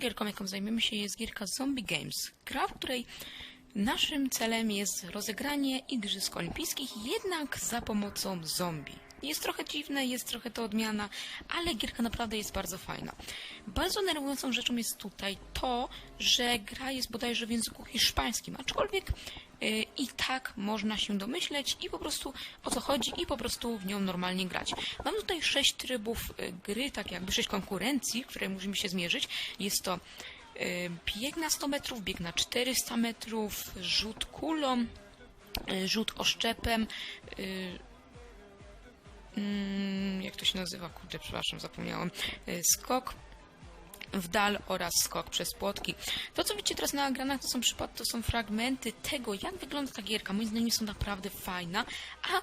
Gierką, jaką zajmiemy się, jest gierka Zombie Games. Gra, w której naszym celem jest rozegranie Igrzysk Olimpijskich, jednak za pomocą zombie. Jest trochę dziwne, jest trochę to odmiana, ale gierka naprawdę jest bardzo fajna. Bardzo nerwującą rzeczą jest tutaj to, że gra jest bodajże w języku hiszpańskim, aczkolwiek y, i tak można się domyśleć i po prostu o co chodzi i po prostu w nią normalnie grać. Mam tutaj sześć trybów y, gry, tak jakby sześć konkurencji, które musimy się zmierzyć. Jest to y, bieg na 100 metrów, bieg na 400 metrów, rzut kulą, rzut oszczepem, mm, jak to się nazywa? Kurde, przepraszam, zapomniałam. Y, Skok w dal oraz skok przez płotki. To, co widzicie teraz na ekranach, to są przypad, to są fragmenty tego, jak wygląda ta gierka. Moim zdaniem są naprawdę fajna, a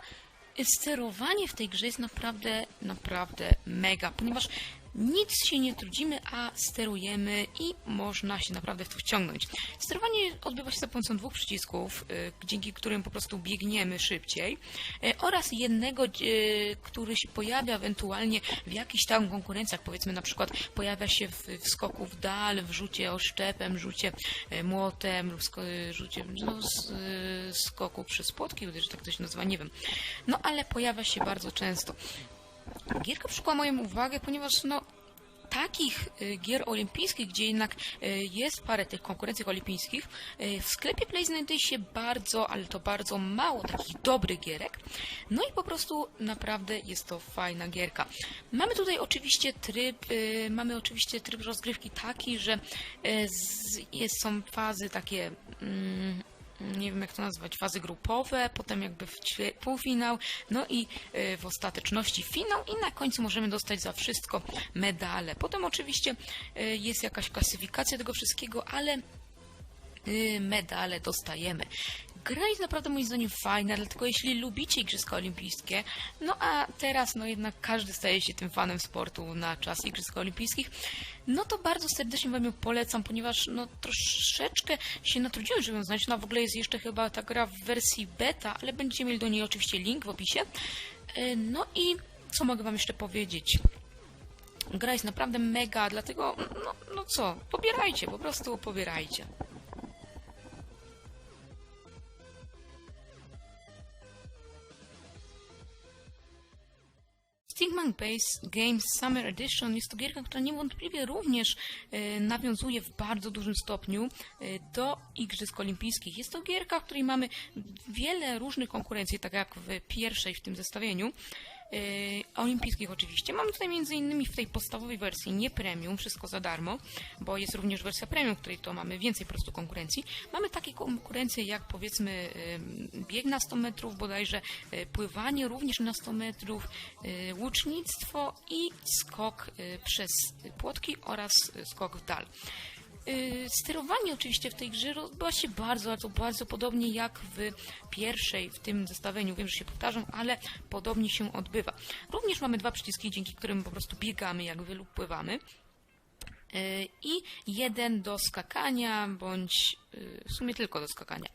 sterowanie w tej grze jest naprawdę, naprawdę mega, ponieważ nic się nie trudzimy, a sterujemy i można się naprawdę w to wciągnąć. Sterowanie odbywa się za pomocą dwóch przycisków, y, dzięki którym po prostu biegniemy szybciej y, oraz jednego, y, który się pojawia ewentualnie w jakichś tam konkurencjach, powiedzmy na przykład pojawia się w, w skoku w dal, w rzucie oszczepem, rzucie młotem lub rzucie no, z, skoku przez płotki, że tak to się nazywa, nie wiem. No ale pojawia się bardzo często. Gierka przykuła moją uwagę, ponieważ no, takich y, gier olimpijskich, gdzie jednak y, jest parę tych konkurencji olimpijskich, y, w sklepie Play znajduje się bardzo, ale to bardzo mało takich dobrych gierek. No i po prostu naprawdę jest to fajna gierka. Mamy tutaj oczywiście tryb, mamy oczywiście tryb rozgrywki taki, że jest, są fazy takie. Mm, nie wiem jak to nazwać, fazy grupowe, potem jakby w półfinał, no i y, w ostateczności finał i na końcu możemy dostać za wszystko medale. Potem oczywiście y, jest jakaś klasyfikacja tego wszystkiego, ale y, medale dostajemy. Gra jest naprawdę moim zdaniem fajna, dlatego jeśli lubicie Igrzyska Olimpijskie, no a teraz no jednak każdy staje się tym fanem sportu na czas Igrzysk Olimpijskich, no to bardzo serdecznie Wam ją polecam, ponieważ no troszeczkę się natrudziłem, żeby ją znaleźć. No w ogóle jest jeszcze chyba ta gra w wersji beta, ale będziecie mieli do niej oczywiście link w opisie. Y, No i co mogę Wam jeszcze powiedzieć? Gra jest naprawdę mega, dlatego no, no co, pobierajcie, po prostu pobierajcie. Stigman Base Games Summer Edition jest to gierka, która niewątpliwie również e, nawiązuje w bardzo dużym stopniu e, do Igrzysk Olimpijskich. Jest to gierka, w której mamy wiele różnych konkurencji, tak jak w pierwszej w tym zestawieniu. E, Olimpijskich oczywiście. Mamy tutaj między innymi w tej podstawowej wersji nie premium, wszystko za darmo, bo jest również wersja premium, w której to mamy więcej po prostu konkurencji. Mamy takie konkurencje jak powiedzmy e, bieg na 100 metrów, bodajże e, pływanie również na 100 metrów, łucznictwo i skok przez płotki oraz skok w dal. Y, Sterowanie oczywiście w tej grze odbywa się bardzo, bardzo, bardzo podobnie jak w pierwszej, w tym zestawieniu. Wiem, że się powtarzam, ale podobnie się odbywa. Również mamy dwa przyciski, dzięki którym po prostu biegamy jakby lub pływamy. Y, I jeden do skakania, bądź y, w sumie tylko do skakania.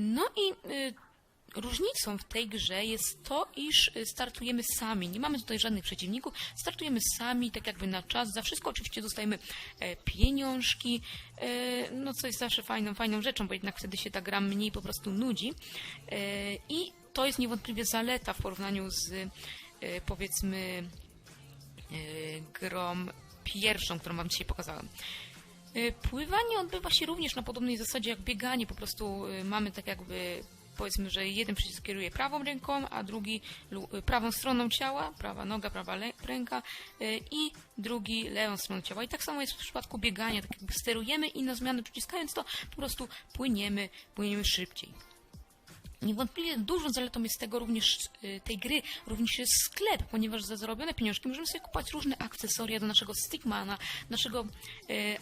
No i Różnicą w tej grze jest to, iż y, startujemy sami. Nie mamy tutaj żadnych przeciwników. Startujemy sami, tak jakby na czas. Za wszystko oczywiście dostajemy e, pieniążki, e, no co jest zawsze fajną, fajną rzeczą, bo jednak wtedy się ta gra mniej po prostu nudzi. E, I to jest niewątpliwie zaleta w porównaniu z powiedzmy grą pierwszą, którą Wam dzisiaj pokazałem. Pływanie odbywa się również na podobnej zasadzie jak bieganie. Po prostu mamy tak jakby powiedzmy, że jeden przycisk kieruje prawą ręką, a drugi y, prawą stroną ciała, prawa noga, prawa ręka y, i drugi lewą stroną ciała. I tak samo jest w przypadku biegania, tak jakby sterujemy i na zmianę przyciskając to po prostu płyniemy, płyniemy szybciej. Niewątpliwie dużą zaletą jest tego również y, tej gry, również jest sklep, ponieważ za zarobione pieniążki możemy sobie kupować różne akcesoria do naszego Stickmana, naszego, y,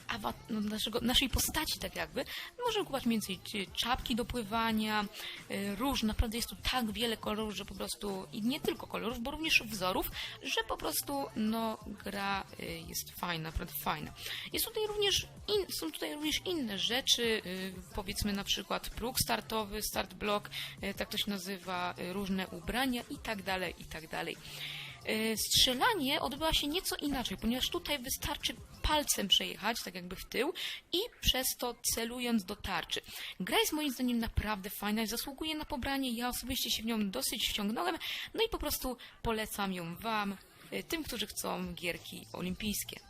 no, naszego naszej postaci tak jakby. Możemy kupować między innymi czapki do pływania, y, róż, naprawdę jest tu tak wiele kolorów, że po prostu i nie tylko kolorów, bo również wzorów, że po prostu no gra y, jest fajna, naprawdę fajna. Jest tutaj również in, są tutaj również inne rzeczy, y, powiedzmy na przykład próg startowy, start block, y, tak to się nazywa, y, różne ubrania i tak dalej, i tak dalej. E, Strzelanie odbywa się nieco inaczej, ponieważ tutaj wystarczy palcem przejechać, tak jakby w tył i przez to celując do tarczy. Gra jest moim zdaniem naprawdę fajna i zasługuje na pobranie. Ja osobiście się w nią dosyć wciągnąłem, no i po prostu polecam ją Wam, e, tym, którzy chcą gierki olimpijskie.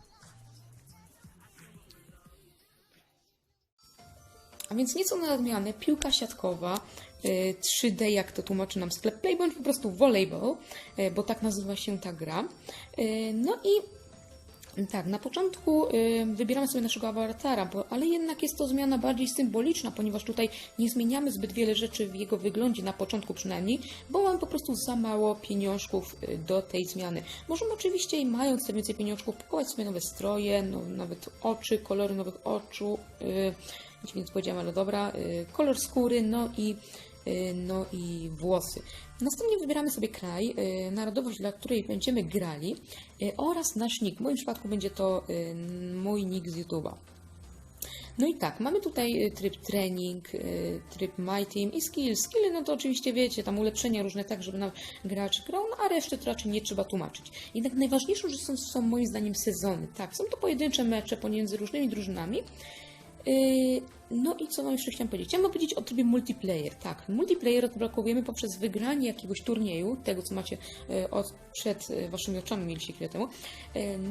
A więc nieco na odmianę, piłka siatkowa, 3D, jak to tłumaczy nam sklep Play, bądź po prostu volleyball, y, bo tak nazywa się ta gra. Y, No i tak, na początku y, wybieramy sobie naszego awatara, bo, ale jednak jest to zmiana bardziej symboliczna, ponieważ tutaj nie zmieniamy zbyt wiele rzeczy w jego wyglądzie, na początku przynajmniej, bo mamy po prostu za mało pieniążków do tej zmiany. Możemy oczywiście, mając te więcej pieniążków, kupować sobie nowe stroje, no, nawet oczy, kolory nowych oczu, y, więc powiedziałem, ale dobra, y, kolor skóry, no i no i włosy. Następnie wybieramy sobie kraj, y, narodowość, dla której będziemy grali y, oraz nasz nick. W moim przypadku będzie to y, mój nick z YouTube'a. No i tak, mamy tutaj y, tryb trening, y, tryb My Team i skill. Skille, no to oczywiście wiecie, tam ulepszenia różne tak, żeby nam gracz grał, no a reszty to raczej nie trzeba tłumaczyć. Jednak najważniejszą rzeczą są, są moim zdaniem sezony. Tak, są to pojedyncze mecze pomiędzy różnymi drużynami. Yy, No i co wam jeszcze chciałam powiedzieć? Chciałam powiedzieć o trybie multiplayer. Tak, multiplayer odblokowujemy poprzez wygranie jakiegoś turnieju, tego co macie yy, od, przed yy, waszymi oczami mieliście chwilę temu.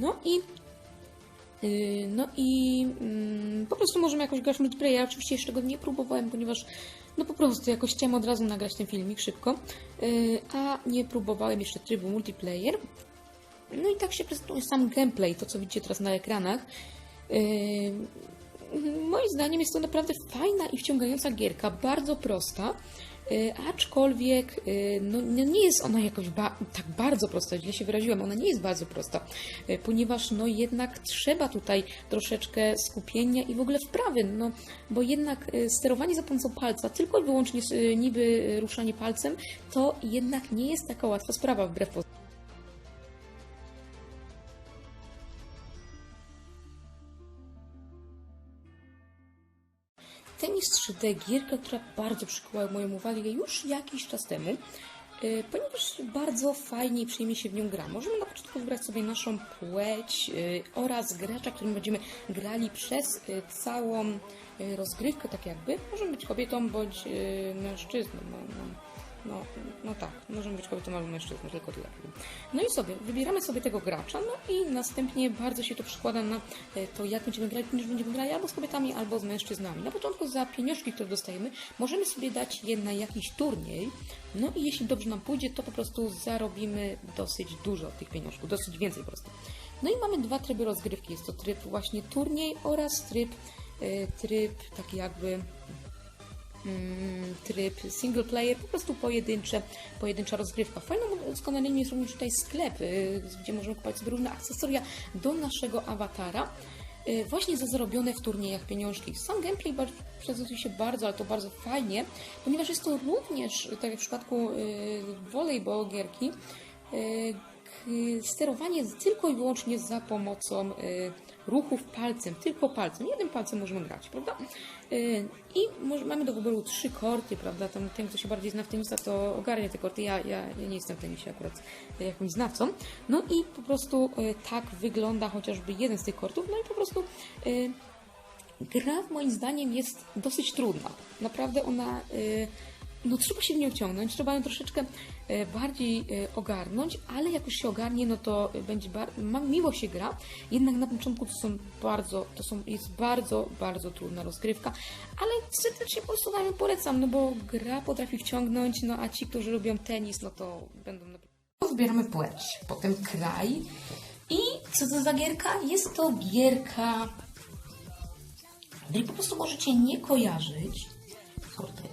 No i No i mm, po prostu możemy jakoś grać multiplayer. Ja oczywiście jeszcze go nie próbowałem, ponieważ no po prostu jakoś chciałam od razu nagrać ten filmik szybko, a nie próbowałem jeszcze trybu multiplayer. No i tak się prezentuje sam gameplay, to co widzicie teraz na ekranach. Moim zdaniem jest to naprawdę fajna i wciągająca gierka, bardzo prosta, y, aczkolwiek y, no, no nie jest ona jakoś ba tak bardzo prosta, źle się wyraziłam, ona nie jest bardzo prosta, y, ponieważ no jednak trzeba tutaj troszeczkę skupienia i w ogóle wprawy, no bo jednak sterowanie za pomocą palca, tylko i wyłącznie niby ruszanie palcem, to jednak nie jest taka łatwa sprawa wbrew pozorom. Tenis 3D, gierka, która bardzo przykuła moją uwagę już jakiś czas temu, y, ponieważ bardzo fajnie i przyjemnie się w nią gra. Możemy na początku wybrać sobie naszą płeć y, oraz gracza, którym będziemy grali przez y, całą rozgrywkę, tak jakby. Możemy być kobietą bądź mężczyzną. No, no, tak, możemy być kobietą albo mężczyzną, tylko tyle. No i sobie, wybieramy sobie tego gracza, no i następnie bardzo się to przekłada na e, to, jak będziemy grać, ponieważ będziemy grali albo z kobietami, albo z mężczyznami. Na początku za pieniążki, które dostajemy, możemy sobie dać je na jakiś turniej, no i jeśli dobrze nam pójdzie, to po prostu zarobimy dosyć dużo tych pieniążków, dosyć więcej po prostu. No i mamy dwa tryby rozgrywki, jest to tryb właśnie turniej oraz tryb, e, tryb taki jakby tryb single player, po prostu pojedyncze, pojedyncza rozgrywka. Fajną doskonaleniem jest również tutaj sklep, gdzie możemy kupować sobie różne akcesoria do naszego awatara. y, Właśnie za zarobione w turniejach pieniążki. Sam gameplay prezentuje się bardzo, ale to bardzo fajnie, ponieważ jest to również, tak jak w przypadku y, volleyball gierki, y, sterowanie tylko i wyłącznie za pomocą ruchów palcem, tylko palcem. Jednym palcem możemy grać, prawda? Y, I może, mamy do wyboru trzy korty, prawda? Tam, ten, kto się bardziej zna w tenisach, to ogarnia te korty. Ja, ja, ja nie jestem w tenisie akurat jakimś znawcą. No i po prostu y, tak wygląda chociażby jeden z tych kortów. No i po prostu y, gra moim zdaniem jest dosyć trudna. Naprawdę ona. No trzeba się w nią wciągnąć, trzeba ją troszeczkę y, bardziej y, ogarnąć, ale jak już się ogarnie, no to będzie miło się gra. Jednak na początku to są bardzo, to są, jest bardzo, bardzo trudna rozgrywka, ale serdecznie po prostu Wam polecam, no bo gra potrafi wciągnąć, no a ci, którzy lubią tenis, no to będą Wybieramy płeć, potem kraj i co to za gierka? Jest to gierka, której po prostu możecie nie kojarzyć. Kurde.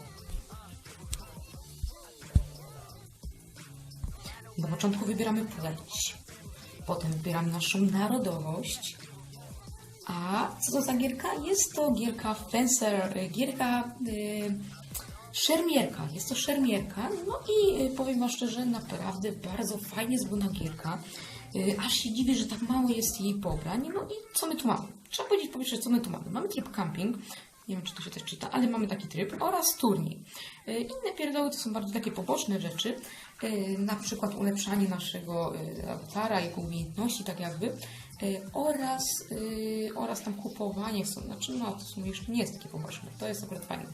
Na początku wybieramy płeć, potem wybieramy naszą narodowość. A co to za gierka? Jest to gierka Fencer, y, gierka y, szermierka. Jest to szermierka. No i y, powiem Wam szczerze, naprawdę bardzo fajnie zrobiona gierka. Y, aż się dziwię, że tak mało jest jej pobrań. No i co my tu mamy? Trzeba powiedzieć po pierwsze, co my tu mamy. Mamy tryb camping. Nie wiem, czy to się też czyta, ale mamy taki tryb oraz turniej. E, Inne pierdoły to są bardziej takie poboczne rzeczy, e, na przykład ulepszanie naszego e, awatara, jego umiejętności, tak jakby, oraz, oraz tam kupowanie, są, znaczy no to w sumie jeszcze nie jest takie poboczne, to jest akurat fajne.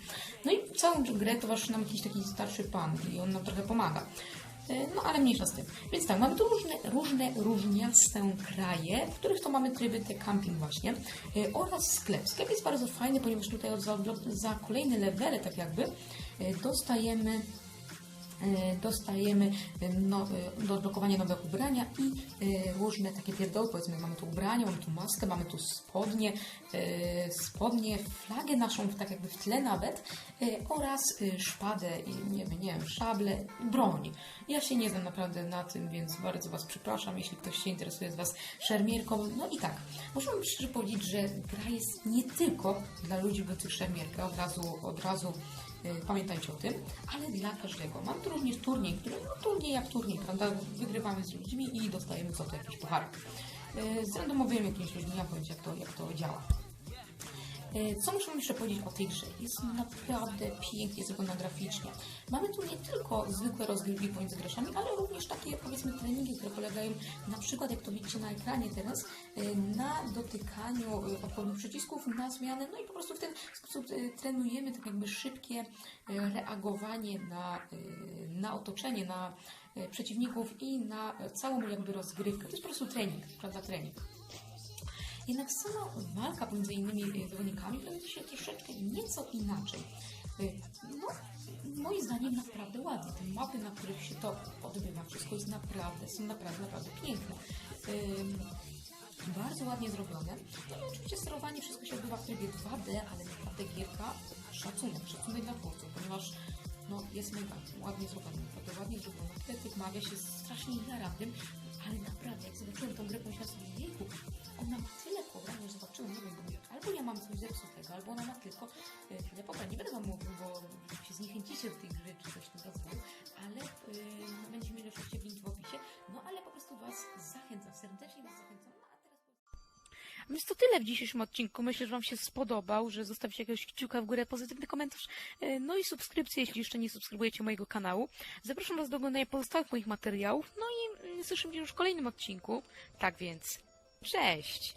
No i całą grę towarzyszy nam jakiś taki starszy pan i on nam trochę pomaga. E, No ale mniejsza z tym. Więc tak, mamy tu różne, różne różniaste kraje, w których to mamy tryby te camping właśnie e, oraz sklep. Sklep jest bardzo fajny, ponieważ tutaj za, za kolejne levele tak jakby e, dostajemy dostajemy e, no, e, do odblokowania nowe ubrania i różne takie pierdoły, powiedzmy, mamy tu ubrania, mamy tu maskę, mamy tu spodnie, e, spodnie, flagę naszą tak jakby w tle nawet oraz szpadę i nie wiem, nie wiem, szable, broń. Ja się nie znam naprawdę na tym, więc bardzo Was przepraszam, jeśli ktoś się interesuje z Was szermierką. No i tak, możemy szczerze powiedzieć, że gra jest nie tylko dla ludzi lubiących szermierkę, od razu, od razu Pamiętajcie o tym, ale dla każdego. Mam tu również turniej, który, no turniej jak turniej, prawda? Wygrywamy z ludźmi i dostajemy co to jakiś puchar. Y, Z randomowymi jakimiś ludźmi, ja powiem jak to, jak to działa. Y, Co muszę jeszcze powiedzieć o tej grze? Jest naprawdę pięknie zrobiona graficznie. Mamy tu nie tylko zwykłe rozgrywki pomiędzy graczami, ale również takie powiedzmy treningi, które polegają na przykład, jak to widzicie na ekranie teraz, y, na dotykaniu y, odpowiednich przycisków, na zmianę, no i po prostu w ten sposób trenujemy tak jakby szybkie reagowanie na, na otoczenie, na przeciwników i na całą jakby rozgrywkę. To jest po prostu trening, prawda, trening. Jednak sama walka pomiędzy innymi e, zawodnikami prowadzi się troszeczkę nieco inaczej. E, No, moim zdaniem naprawdę ładnie. Te mapy, na których się to odbywa, wszystko jest naprawdę, są naprawdę, naprawdę piękne. Ym, Bardzo ładnie zrobione. No i oczywiście sterowanie wszystko się odbywa w trybie 2D, ale naprawdę gierka szacunek, szacunek dla twórców, ponieważ no, jest mega ładnie zrobiona, naprawdę ładnie zrobiona. Tyle tych mawia się strasznie tym, ale naprawdę, jak zobaczyłem tą grę, pomyślałem sobie, jejku, ona ma tyle pobrań, że zobaczyłem, nie wiem, albo ja mam coś zepsutego, albo ona ma tylko e, tyle pobrań. Nie będę wam mówił, bo się zniechęcicie do tej gry, czy coś w tym ale e, no, będziemy mieli oczywiście link w opisie, no ale po prostu was zachęcam, serdecznie was zachęcam. No. Więc to tyle w dzisiejszym odcinku. Myślę, że Wam się spodobał, że zostawicie jakiegoś kciuka w górę, pozytywny komentarz, e, no i subskrypcję, jeśli jeszcze nie subskrybujecie mojego kanału. Zapraszam Was do oglądania pozostałych moich materiałów, no i słyszymy się już w kolejnym odcinku. Tak więc, cześć!